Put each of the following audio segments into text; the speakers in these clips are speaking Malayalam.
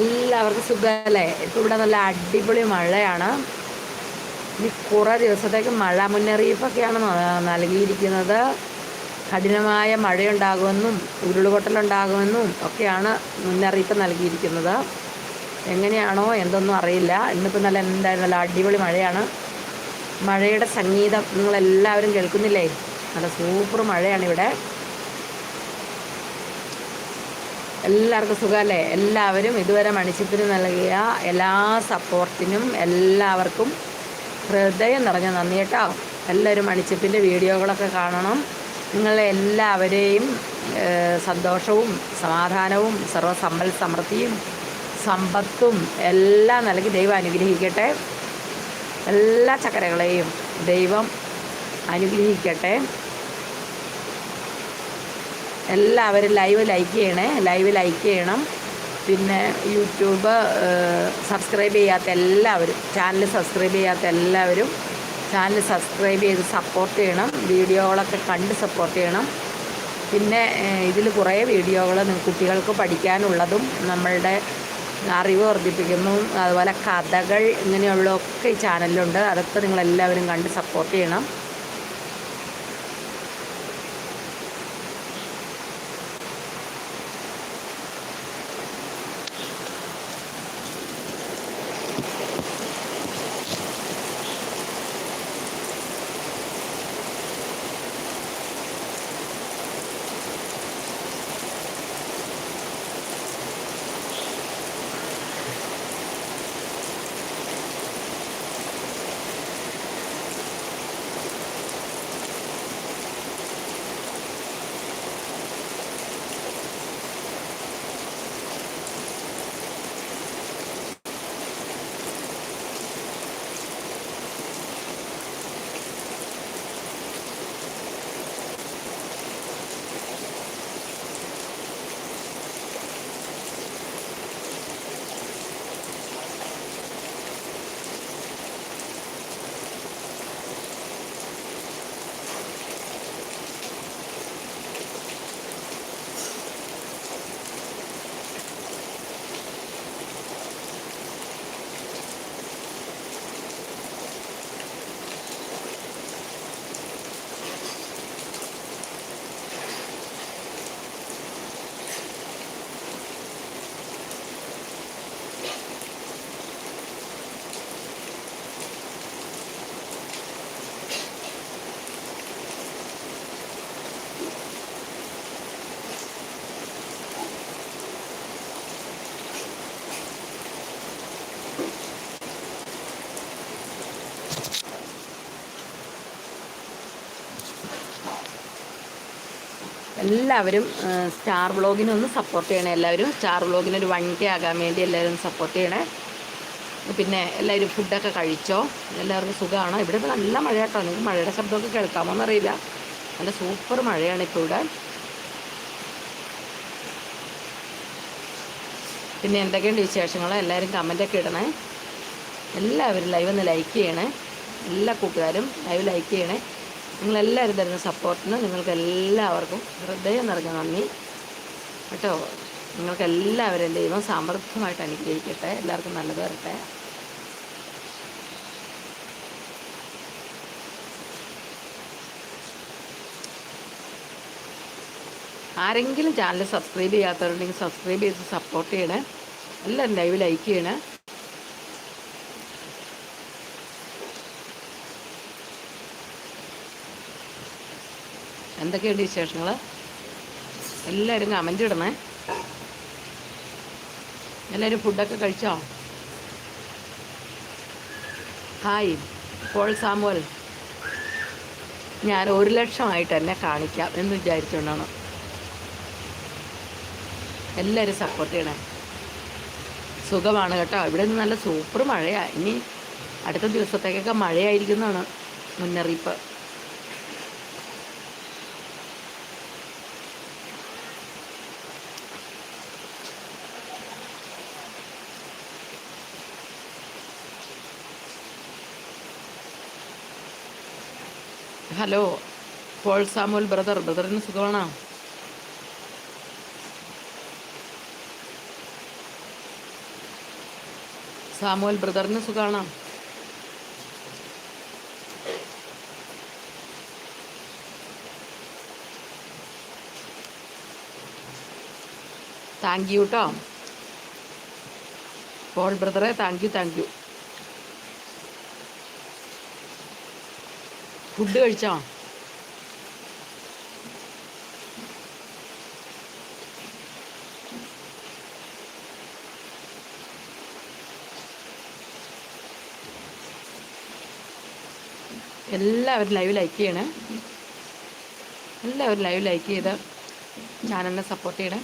എല്ലാവർക്കും സുഖമല്ലേ? ഇപ്പം ഇവിടെ നല്ല അടിപൊളി മഴയാണ്. ഇനി കുറേ ദിവസത്തേക്ക് മഴ മുന്നറിയിപ്പൊക്കെയാണ് നൽകിയിരിക്കുന്നത്. കഠിനമായ മഴയുണ്ടാകുമെന്നും ഉരുളുപൊട്ടലുണ്ടാകുമെന്നും ഒക്കെയാണ് മുന്നറിയിപ്പ് നൽകിയിരിക്കുന്നത്. എങ്ങനെയാണോ എന്തൊന്നും അറിയില്ല. ഇന്നിപ്പോൾ നല്ല എന്തായാലും നല്ല അടിപൊളി മഴയാണ്. മഴയുടെ സംഗീതം നിങ്ങളെല്ലാവരും കേൾക്കുന്നില്ലേ? നല്ല സൂപ്പർ മഴയാണ് ഇവിടെ എല്ലാവർക്കും സുഖമല്ലേ? എല്ലാവരും ഇതുവരെ മണിച്ചിപ്പിന് നൽകിയ എല്ലാ സപ്പോർട്ടിനും എല്ലാവർക്കും ഹൃദയം നിറഞ്ഞ നന്ദി കേട്ടോ. എല്ലാവരും മണിച്ചിപ്പിന്റെ വീഡിയോകളൊക്കെ കാണണം. നിങ്ങളെ എല്ലാവരെയും സന്തോഷവും സമാധാനവും സർവസമ്പൽ സമൃദ്ധിയും സമ്പത്തും എല്ലാം നൽകി ദൈവം അനുഗ്രഹിക്കട്ടെ. എല്ലാ ചക്കരകളെയും ദൈവം അനുഗ്രഹിക്കട്ടെ. എല്ലാവരും ലൈവ് ലൈക്ക് ചെയ്യണേ. ലൈവ് ലൈക്ക് ചെയ്യണം. പിന്നെ യൂട്യൂബ് സബ്സ്ക്രൈബ് ചെയ്യാത്ത എല്ലാവരും ചാനൽ സബ്സ്ക്രൈബ് ചെയ്യാത്ത എല്ലാവരും ചാനൽ സബ്സ്ക്രൈബ് ചെയ്ത് സപ്പോർട്ട് ചെയ്യണം. വീഡിയോകളൊക്കെ കണ്ട് സപ്പോർട്ട് ചെയ്യണം. പിന്നെ ഇതിൽ കുറേ വീഡിയോകൾ കുട്ടികൾക്ക് പഠിക്കാനുള്ളതും നമ്മളുടെ അറിവ് വർദ്ധിപ്പിക്കുന്നു. അതുപോലെ കഥകൾ ഇങ്ങനെയുള്ളതൊക്കെ ഈ ചാനലിലുണ്ട്. അതൊക്കെ നിങ്ങളെല്ലാവരും കണ്ട് സപ്പോർട്ട് ചെയ്യണം. എല്ലാവരും സ്റ്റാർ വ്ളോഗിനൊന്ന് സപ്പോർട്ട് ചെയ്യണേ. എല്ലാവരും സ്റ്റാർ വ്ളോഗിന് ഒരു വൺ കെ ആകാൻ വേണ്ടി എല്ലാവരും സപ്പോർട്ട് ചെയ്യണേ. പിന്നെ എല്ലാവരും ഫുഡൊക്കെ കഴിച്ചോ? എല്ലാവർക്കും സുഖമാണ്? ഇവിടെ ഇപ്പോൾ നല്ല മഴ കേട്ടോ. നിങ്ങൾക്ക് മഴയുടെ ശബ്ദമൊക്കെ കേൾക്കാമോ എന്നറിയില്ല നല്ല സൂപ്പർ മഴയാണ് ഇപ്പോൾ ഇവിടെ. പിന്നെ എന്തൊക്കെയുണ്ട് വിശേഷങ്ങൾ എല്ലാവരും കമന്റൊക്കെ ഇടണേ. എല്ലാവരും ലൈവ് ഒന്ന് ലൈക്ക് ചെയ്യണേ. എല്ലാ കൂട്ടുകാരും ലൈവ് ലൈക്ക് ചെയ്യണേ. നിങ്ങളെല്ലാവരും തരുന്ന സപ്പോർട്ടിന് നിങ്ങൾക്ക് എല്ലാവർക്കും ഹൃദയം നിറഞ്ഞ നന്ദി. കേട്ടോ? നിങ്ങൾക്ക് എല്ലാവരും ദൈവം സമൃദ്ധമായിട്ട് അനുഗ്രഹിക്കട്ടെ. എല്ലാവർക്കും നല്ലത് വരട്ടെ. ആരെങ്കിലും ചാനൽ സബ്സ്ക്രൈബ് ചെയ്യാത്തവരുണ്ടെങ്കിൽ സബ്സ്ക്രൈബ് ചെയ്ത് സപ്പോർട്ട് ചെയ്യണേ. എല്ലാവരും ലൈവ് ലൈക്ക് ചെയ്യണേ. എന്തൊക്കെയുണ്ട് വിശേഷങ്ങൾ എല്ലാവരും കമന്റ് ഇടണേ. എല്ലാവരും ഫുഡൊക്കെ കഴിച്ചോ? ഹായ് പോൾ സാമുവൽ ഞാൻ ഒരു ലക്ഷമായിട്ട് എന്നെ കാണിക്കാം എന്ന് വിചാരിച്ചുകൊണ്ടാണ്. എല്ലാവരും സപ്പോർട്ട് ചെയ്യണേ. സുഖമാണ് കേട്ടോ. ഇവിടെ നിന്ന് നല്ല സൂപ്പർ മഴയാണ് ഇനി അടുത്ത ദിവസത്തേക്കൊക്കെ മഴയായിരിക്കുന്നതാണ് മുന്നറിയിപ്പ്. ഹലോ പോൾ സാമുൽ ബ്രദർ ബ്രദറിന് സുഖമാണോ? സാമുൽ ബ്രദറിന് സുഖമാണോ? താങ്ക് യു കേട്ടോ പോൾ ബ്രദറെ thank you thank you food കഴിച്ചോ? എല്ലാവരും ലൈവ് ലൈക്ക് ചെയ്യണേ. എല്ലാവരും ലൈവ് ലൈക്ക് ചെയ്ത് ചാനലിനെ സപ്പോർട്ട് ചെയ്യണേ.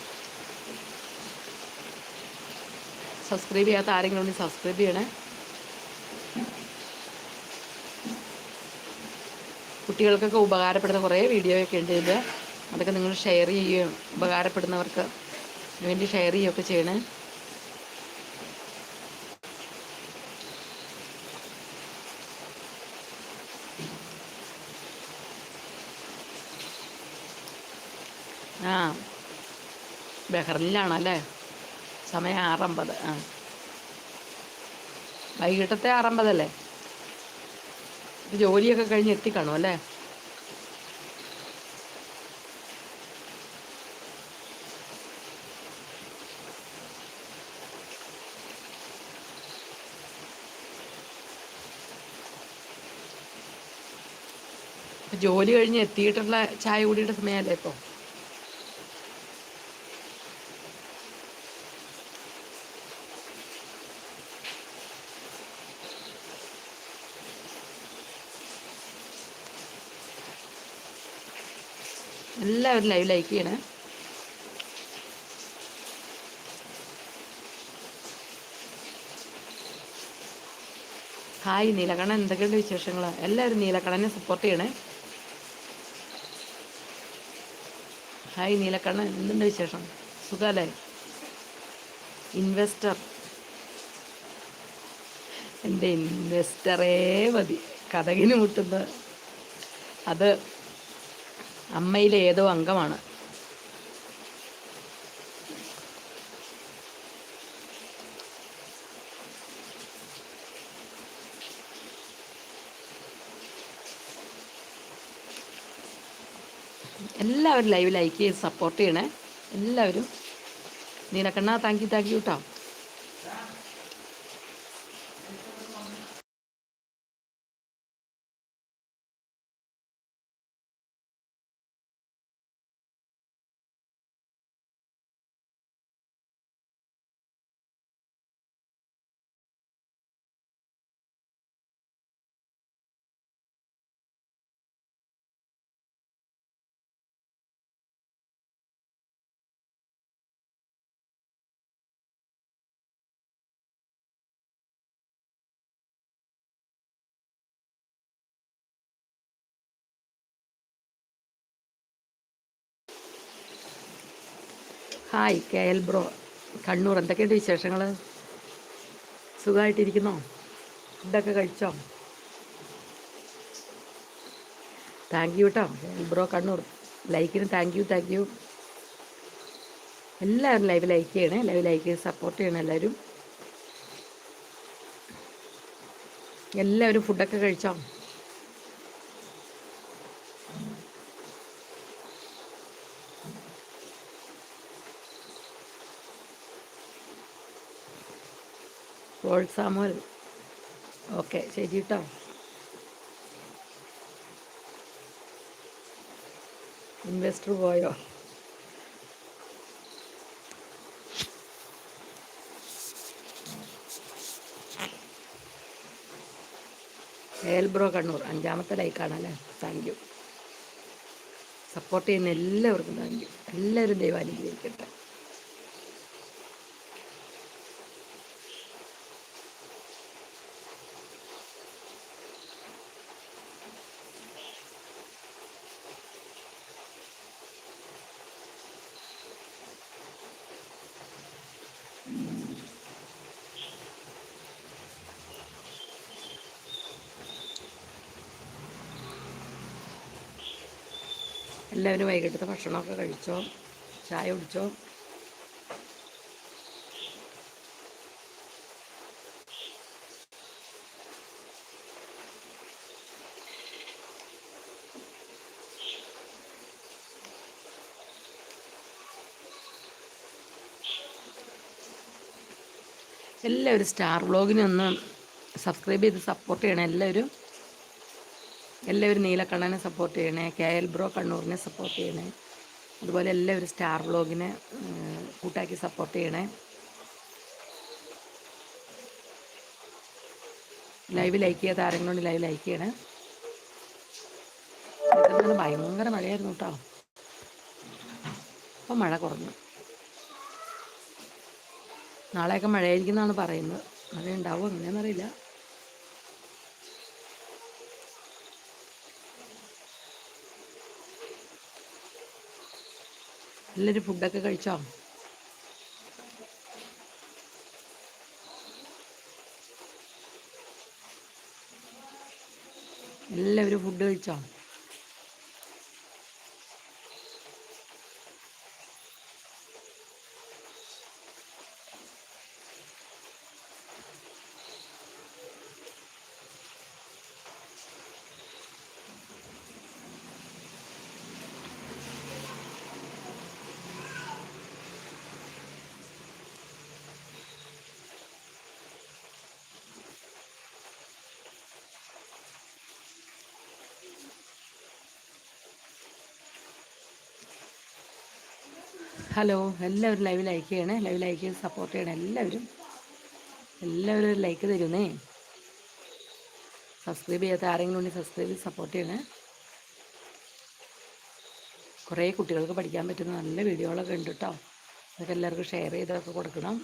സബ്സ്ക്രൈബ് ചെയ്യാത്ത ആരെങ്കിലും ഉണ്ടെങ്കിൽ സബ്സ്ക്രൈബ് ചെയ്യണേ. കുട്ടികൾക്കൊക്കെ ഉപകാരപ്പെടുന്ന കുറേ വീഡിയോ ഒക്കെ ഉണ്ട് ഇത്. അതൊക്കെ നിങ്ങൾ ഷെയർ ചെയ്യുകയും ഉപകാരപ്പെടുന്നവർക്ക് വേണ്ടി ഷെയർ ചെയ്യുകയൊക്കെ ചെയ്യണേ. ആ. ബഹ്റിനിലാണല്ലേ? സമയം ആറമ്പത്. ആ. വൈകിട്ടത്തെ ആറമ്പതല്ലേ? ജോലിയൊക്കെ കഴിഞ്ഞ് എത്തിക്കണം അല്ലേ? ജോലി കഴിഞ്ഞ് എത്തിയിട്ടുള്ള ചായ കുടിയുടെ സമയമല്ലേ ഇപ്പോൾ എല്ലാവരും ലൈവ് ലൈക്ക് ചെയ്യണേ. ഹായ് നീലക്കണ്ണൻ. എന്തൊക്കെയുണ്ട് വിശേഷങ്ങൾ? എല്ലാവരും നീലക്കണ്ണനെ സപ്പോർട്ട് ചെയ്യണേ. ഹായ് നീലക്കണ്ണൻ. എന്തുണ്ട് വിശേഷം? സുഖല്ലേ? ഇൻവെസ്റ്റർ എന്റെ ഇൻവെസ്റ്ററേ മതി. കഥകിന് മുട്ടുന്നത് അത് അമ്മയിലെ ഏതോ അംഗമാണ്. എല്ലാവരും ലൈവ് ലൈക്ക് ചെയ്ത് സപ്പോർട്ട് ചെയ്യണേ. എല്ലാവരും. Neelakanna thank you thank you കേട്ടോ hi K L bro. Kannur എന്തൊക്കെയുണ്ട് വിശേഷങ്ങൾ സുഖമായിട്ടിരിക്കുന്നോ ഫുഡൊക്കെ കഴിച്ചോ? താങ്ക് യു കേട്ടോ എൽ ബ്രോ കണ്ണൂർ. ലൈക്കിന് താങ്ക് യു താങ്ക് യു എല്ലാവരും ലൈവ് ലൈക്ക് ചെയ്യണേ ലൈവ് ലൈക്ക് ചെയ്ത് സപ്പോർട്ട് ചെയ്യണം എല്ലാവരും. എല്ലാവരും ഫുഡൊക്കെ കഴിച്ചോ? Paul Samuel. ഓക്കെ ശരി കേട്ടോ ഇൻവെസ്റ്റർ പോയോ? ഏൽബ്രോ കണ്ണൂർ അഞ്ചാമത്തെ ലൈക്കാണല്ലേ? Thank you. സപ്പോർട്ട് ചെയ്യുന്ന എല്ലാവർക്കും താങ്ക് യു. എല്ലാവരും ദൈവാനുഗ്രഹിക്കട്ടെ. എല്ലാവരും വൈകിട്ടത്തെ ഭക്ഷണമൊക്കെ കഴിച്ചോ? ചായ കുടിച്ചോ? എല്ലാവരും സ്റ്റാർ വ്ളോഗിനെ ഒന്ന് സബ്സ്ക്രൈബ് ചെയ്ത് സപ്പോർട്ട് ചെയ്യണം എല്ലാവരും. എല്ലാവരും നീലക്കണ്ണനെ സപ്പോർട്ട് ചെയ്യണേ കെ എൽ ബ്രോ കണ്ണൂരിനെ സപ്പോർട്ട് ചെയ്യണേ അതുപോലെ എല്ലാവരും സ്റ്റാർ വ്ളോഗിനെ കൂട്ടാക്കി സപ്പോർട്ട് ചെയ്യണേ. ലൈവ് ലൈക്ക് ചെയ്യാത്ത ആരെങ്കിലും ലൈവ് ലൈക്ക് ചെയ്യണേ. ഭയങ്കര മഴയായിരുന്നു കേട്ടോ. അപ്പം മഴ കുറഞ്ഞു. നാളെയൊക്കെ മഴയായിരിക്കും എന്നാണ് പറയുന്നത്. മഴ ഉണ്ടാവും അങ്ങനെയെന്നറിയില്ല എല്ലാവരും ഫുഡൊക്കെ കഴിച്ചോ? എല്ലാവരും ഫുഡ് കഴിച്ചോ? ഹലോ എല്ലാവരും ലൈവ് ലൈക്ക് ചെയ്യണേ. ലൈവ് ലൈക്ക് ചെയ്ത് സപ്പോർട്ട് ചെയ്യണേ എല്ലാവരും. എല്ലാവരും ഒരു ലൈക്ക് തരുന്നേ. സബ്സ്ക്രൈബ് ചെയ്യാത്ത ആരെങ്കിലും ഉണ്ടെങ്കിൽ സബ്സ്ക്രൈബ് ചെയ്ത് സപ്പോർട്ട് ചെയ്യണേ. കുറേ കുട്ടികൾക്ക് പഠിക്കാൻ പറ്റുന്ന നല്ല വീഡിയോകളൊക്കെ ഉണ്ട് കേട്ടോ അതൊക്കെ എല്ലാവർക്കും ഷെയർ ചെയ്തൊക്കെ കൊടുക്കണം.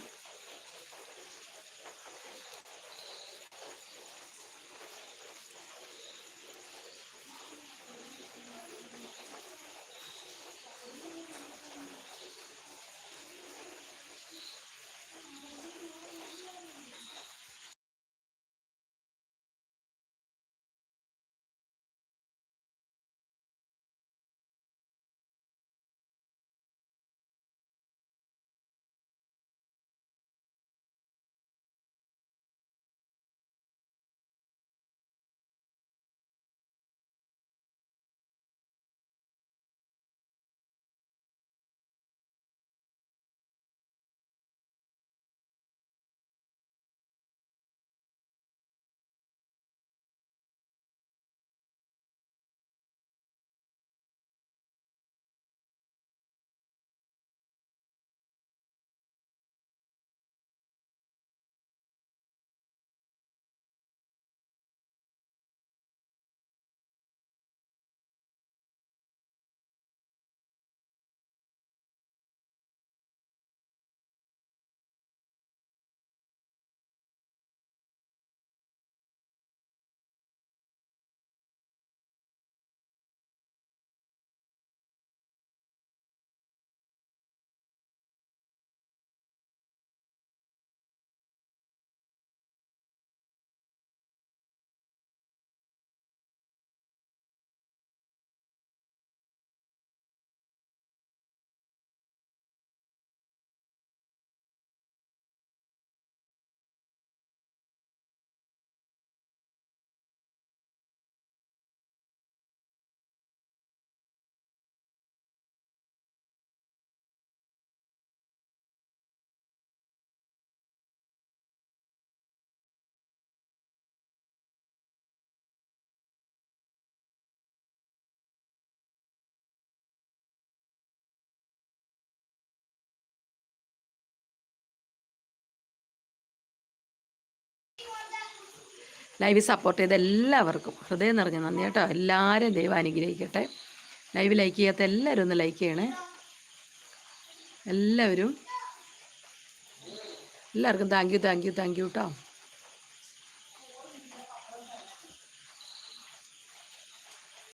ലൈവ് സപ്പോർട്ട് ചെയ്ത എല്ലാവർക്കും ഹൃദയം നിറഞ്ഞ നന്ദി കേട്ടോ. എല്ലാവരും ദൈവം അനുഗ്രഹിക്കട്ടെ. ലൈവ് ലൈക്ക് ചെയ്യാത്ത എല്ലാവരും ഒന്ന് ലൈക്ക് ചെയ്യണേ. എല്ലാവരും എല്ലാവർക്കും thank you thank you thank you കേട്ടോ